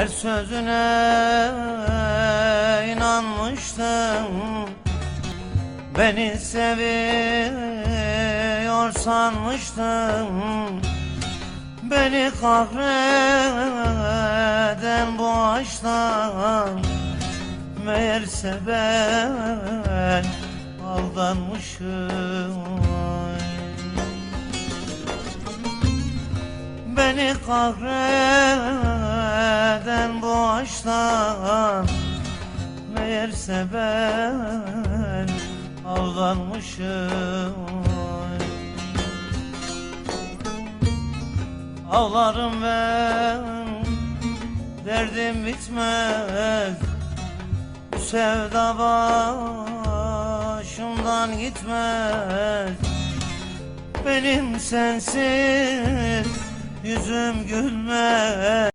Her sözüne inanmıştım. Beni seviyor sanmıştım. Beni kahreden bu aşktan Meğerse ben aldanmışım. Beni kahreden bu aşktan Meğerse ben aldanmışım Ağlarım ben Derdim bitmez. Bu sevda başımdan gitmez. Benim sensiz yüzüm gülmez